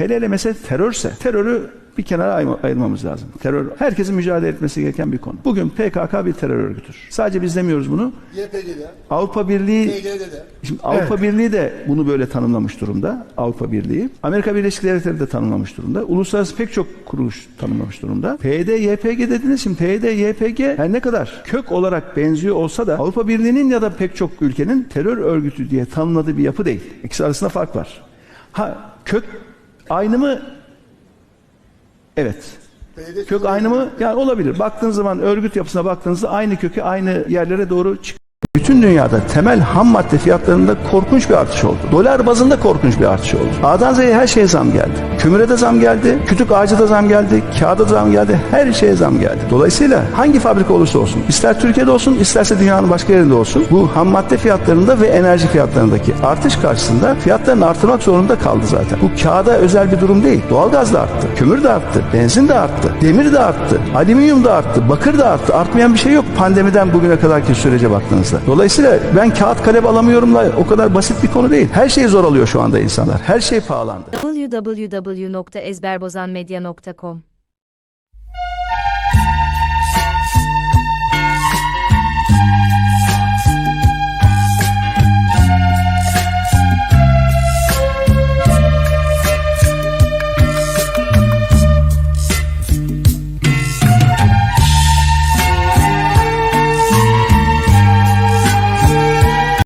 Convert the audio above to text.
Hele hele mesele terörse terörü bir kenara ayırmamız lazım. Terör herkesin mücadele etmesi gereken bir konu. Bugün PKK bir terör örgütüdür. Sadece biz demiyoruz bunu. YPG'de, Avrupa Birliği PYD'de de. Şimdi Avrupa Birliği de bunu böyle tanımlamış durumda. Avrupa Birliği. Amerika Birleşik Devletleri de tanımlamış durumda. Uluslararası pek çok kuruluş tanımlamış durumda. PYD, YPG dediniz. Şimdi PYD, YPG her ne kadar kök olarak benziyor olsa da Avrupa Birliği'nin ya da pek çok ülkenin terör örgütü diye tanımladığı bir yapı değil. İkisi arasında fark var. Ha kök aynı mı? Evet. Kök aynı mı? Yani olabilir. Baktığınız zaman örgüt yapısına baktığınızda aynı kökü aynı yerlere doğru çıkıyor. Bütün dünyada temel ham madde fiyatlarında korkunç bir artış oldu. Dolar bazında korkunç bir artış oldu. A'dan Z'ye her şeye zam geldi. Kömüre de zam geldi, kütük ağacı da zam geldi, kağıda da zam geldi, her şeye zam geldi. Dolayısıyla hangi fabrika olursa olsun, ister Türkiye'de olsun, isterse dünyanın başka yerinde olsun, bu ham madde fiyatlarında ve enerji fiyatlarındaki artış karşısında fiyatlarını artırmak zorunda kaldı zaten. Bu kağıda özel bir durum değil. Doğalgaz da arttı, kömür de arttı, benzin de arttı, demir de arttı, alüminyum da arttı, bakır da arttı. Artmayan bir şey yok pandemiden bugüne kadarki sürece baktığınızda. Dolayısıyla ben kağıt kalem alamıyorumla o kadar basit bir konu değil. Her şey zor alıyor şu anda insanlar. Her şey pahalandı. www.ezberbozanmedia.com